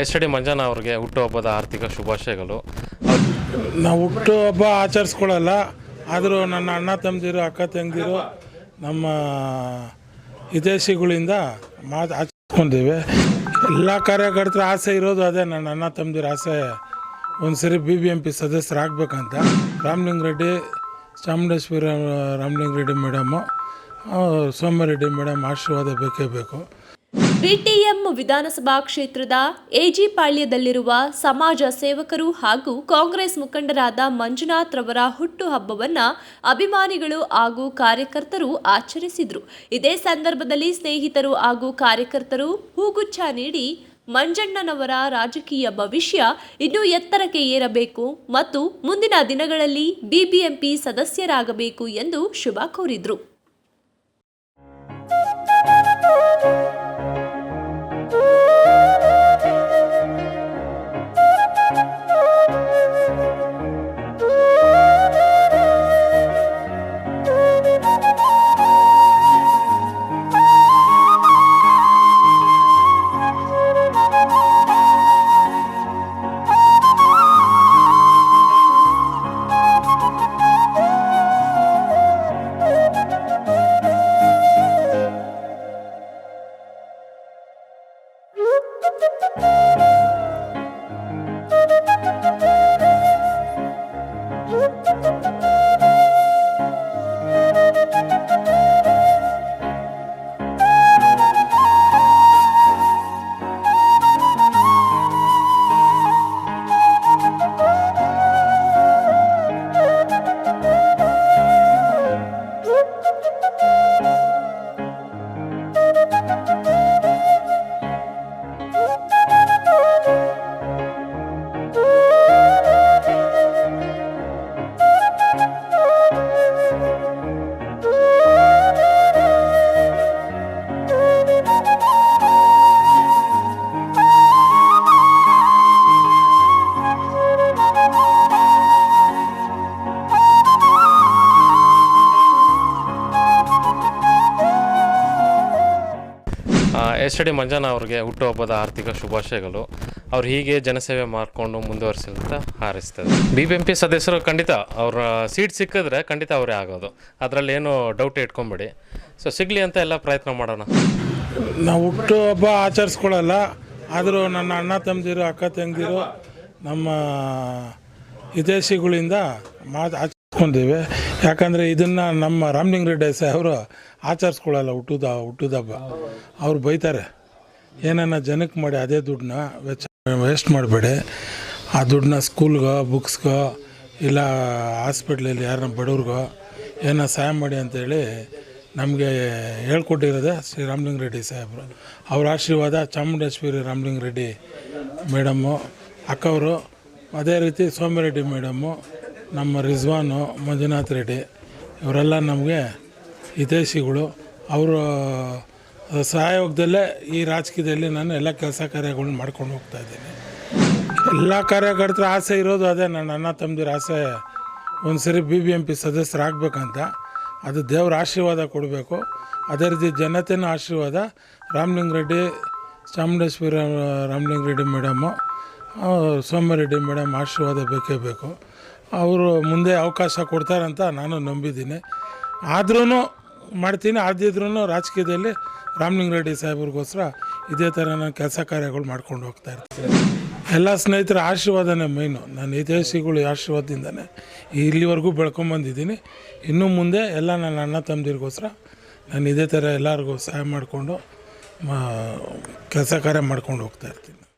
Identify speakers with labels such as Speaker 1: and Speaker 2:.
Speaker 1: S D Manjana ಅವ್ರಿಗೆ ಹುಟ್ಟುಹಬ್ಬದ ಆರ್ಥಿಕ ಶುಭಾಶಯಗಳು.
Speaker 2: ನಾವು ಹುಟ್ಟು ಹಬ್ಬ ಆಚರಿಸ್ಕೊಳ್ಳಲ್ಲ, ಆದರೂ ನನ್ನ ಅಣ್ಣ ತಮ್ಮದಿರು, ಅಕ್ಕ ತಂಗಿರು ನಮ್ಮ ವಿದೇಶಿಗಳಿಂದ ಮಾತು ಆಚರಿಸ್ಕೊಂಡಿವಿ. ಎಲ್ಲ ಕಾರ್ಯಕರ್ತರ ಆಸೆ ಇರೋದು ಅದೇ, ನನ್ನ ಅಣ್ಣ ತಮ್ಮದಿರ ಆಸೆ. ಒಂದು ಸರಿ ಬಿ ಬಿ ಎಂ ಪಿ ಸದಸ್ಯರಾಗಬೇಕಂತ. ರಾಮಲಿಂಗ ರೆಡ್ಡಿ, ಚಾಮುಂಡೇಶ್ವರಿ ರಾಮಲಿಂಗ ರೆಡ್ಡಿ ಮೇಡಮು ಸೋಮರೆಡ್ಡಿ ಮೇಡಮ್ ಆಶೀರ್ವಾದ ಬೇಕೇ ಬೇಕು.
Speaker 3: ಬಿಟಿಎಂ ವಿಧಾನಸಭಾ ಕ್ಷೇತ್ರದ ಎಜಿಪಾಳ್ಯದಲ್ಲಿರುವ ಸಮಾಜ ಸೇವಕರು ಹಾಗೂ ಕಾಂಗ್ರೆಸ್ ಮುಖಂಡರಾದ ಮಂಜುನಾಥ್ ರವರ ಹುಟ್ಟುಹಬ್ಬವನ್ನ ಅಭಿಮಾನಿಗಳು ಹಾಗೂ ಕಾರ್ಯಕರ್ತರು ಆಚರಿಸಿದ್ರು. ಇದೇ ಸಂದರ್ಭದಲ್ಲಿ ಸ್ನೇಹಿತರು ಹಾಗೂ ಕಾರ್ಯಕರ್ತರು ಹೂಗುಚ್ಛ ನೀಡಿ ಮಂಜಣ್ಣನವರ ರಾಜಕೀಯ ಭವಿಷ್ಯ ಇನ್ನೂ ಎತ್ತರಕ್ಕೆ ಏರಬೇಕು ಮತ್ತು ಮುಂದಿನ ದಿನಗಳಲ್ಲಿ ಬಿಬಿಎಂಪಿ ಸದಸ್ಯರಾಗಬೇಕು ಎಂದು ಶುಭ ಕೋರಿದ್ರು. Thank you.
Speaker 1: S D Manjana ಅವ್ರಿಗೆ ಹುಟ್ಟುಹಬ್ಬದ ಆರ್ಥಿಕ ಶುಭಾಶಯಗಳು. ಅವ್ರು ಹೀಗೆ ಜನಸೇವೆ ಮಾಡಿಕೊಂಡು ಮುಂದುವರಿಸಿದಂತ ಹಾರೈಸ್ತದೆ. ಬಿ ಬಿ ಎಂ ಪಿ ಸದಸ್ಯರು ಖಂಡಿತ ಅವ್ರ ಸೀಟ್ ಸಿಕ್ಕಿದ್ರೆ ಖಂಡಿತ ಅವರೇ ಆಗೋದು. ಅದರಲ್ಲಿ ಏನು ಡೌಟ್ ಇಟ್ಕೊಂಬೇಡಿ. ಸೊ ಸಿಗಲಿ ಅಂತ ಎಲ್ಲ ಪ್ರಯತ್ನ ಮಾಡೋಣ.
Speaker 2: ನಾವು ಹುಟ್ಟುಹಬ್ಬ ಆಚರಿಸ್ಕೊಳ್ಳಲ್ಲ. ಆದರೂ ನನ್ನ ಅಣ್ಣ ತಮ್ಮದಿರು, ಅಕ್ಕ ತಂಗಿರು ನಮ್ಮ ವಿದೇಶಿಗಳಿಂದ ಮಾತು ಆಚರಿಸ್ಕೊಂಡಿವಿ ಯಾಕಂದರೆ ಇದನ್ನು ನಮ್ಮ ರಾಮಲಿಂಗ ರೆಡ್ಡಿ ಅವರು ಆಚರಿಸ್ಕೊಳ್ಳಲ್ಲ ಹುಟ್ಟುದ ಹುಟ್ಟುದ ಹಬ್ಬ. ಅವ್ರು ಬೈತಾರೆ, ಏನನ್ನ ಜನಕ್ಕೆ ಮಾಡಿ ಅದೇ ದುಡ್ಡನ್ನ ವೆಚ್ಚ ವೇಸ್ಟ್ ಮಾಡಬೇಡಿ. ಆ ದುಡ್ಡನ್ನ ಸ್ಕೂಲ್ಗೋ, ಬುಕ್ಸ್ಗೋ, ಇಲ್ಲ ಹಾಸ್ಪಿಟ್ಲಲ್ಲಿ ಯಾರನ್ನ ಬಡವ್ರಿಗೋ ಏನೋ ಸಹಾಯ ಮಾಡಿ ಅಂತೇಳಿ ನಮಗೆ ಹೇಳ್ಕೊಟ್ಟಿರೋದೇ ಶ್ರೀ ರಾಮಲಿಂಗ ರೆಡ್ಡಿ ಸಾಹೇಬರು. ಅವ್ರ ಆಶೀರ್ವಾದ ಚಾಮುಂಡೇಶ್ವರಿ ರಾಮಲಿಂಗ ರೆಡ್ಡಿ ಮೇಡಮ್ಮು, ಅಕ್ಕವರು, ಅದೇ ರೀತಿ ಸೋಮರೆಡ್ಡಿ ಮೇಡಮ್ಮು ನಮ್ಮ ರಿಜ್ವಾನು ಮಂಜುನಾಥ್ ರೆಡ್ಡಿ, ಇವರೆಲ್ಲ ನಮಗೆ ಹಿತೈಷಿಗಳು. ಅವರು ಸಹಯೋಗದಲ್ಲೇ ಈ ರಾಜಕೀಯದಲ್ಲಿ ನಾನು ಎಲ್ಲ ಕೆಲಸ ಕಾರ್ಯಗಳನ್ನ ಮಾಡ್ಕೊಂಡು ಹೋಗ್ತಾ ಇದ್ದೀನಿ. ಎಲ್ಲ ಕಾರ್ಯಕರ್ತರ ಆಸೆ ಇರೋದು ಅದೇ, ನನ್ನ ಅಣ್ಣ ತಮ್ಮದಿರ ಆಸೆ. ಒಂದು ಸರಿ ಬಿ ಬಿ ಎಂ ಪಿ ಸದಸ್ಯರಾಗಬೇಕಂತ. ಅದು ದೇವ್ರ ಆಶೀರ್ವಾದ ಕೊಡಬೇಕು. ಅದೇ ರೀತಿ ಜನತೆನ ಆಶೀರ್ವಾದ. ರಾಮಲಿಂಗ ರೆಡ್ಡಿ, ಚಾಮುಂಡೇಶ್ವರಿ ರಾಮಲಿಂಗ ರೆಡ್ಡಿ ಮೇಡಮ್ಮು ಸೋಮರೆಡ್ಡಿ ಮೇಡಮ್ ಆಶೀರ್ವಾದ ಬೇಕೇ ಬೇಕು. ಅವರು ಮುಂದೆ ಅವಕಾಶ ಕೊಡ್ತಾರಂತ ನಾನು ನಂಬಿದ್ದೀನಿ. ಆದ್ರೂ ಮಾಡ್ತೀನಿ ಆದಿದ್ರೂ ರಾಜಕೀಯದಲ್ಲಿ ರಾಮಲಿಂಗ ರೆಡ್ಡಿ ಸಾಹೇಬ್ರಿಗೋಸ್ಕರ ಇದೇ ಥರ ನಾನು ಕೆಲಸ ಕಾರ್ಯಗಳು ಮಾಡ್ಕೊಂಡು ಹೋಗ್ತಾ ಇರ್ತೀನಿ. ಎಲ್ಲ ಸ್ನೇಹಿತರ ಆಶೀರ್ವಾದನೇ ಮೈನು ನನ್ನ ಹಿತೈಷಿಗಳು ಆಶೀರ್ವಾದದಿಂದನೇ ಇಲ್ಲಿವರೆಗೂ ಬೆಳ್ಕೊಂಬಂದಿದ್ದೀನಿ. ಇನ್ನು ಮುಂದೆ ಎಲ್ಲ ನನ್ನ ಅಣ್ಣ ತಮ್ಮದಿರಿಗೋಸ್ಕರ ನಾನು ಇದೇ ಥರ ಎಲ್ಲರಿಗೂ ಸಹಾಯ ಮಾಡಿಕೊಂಡು ಕೆಲಸ ಕಾರ್ಯ ಮಾಡ್ಕೊಂಡು ಹೋಗ್ತಾ ಇರ್ತೀನಿ.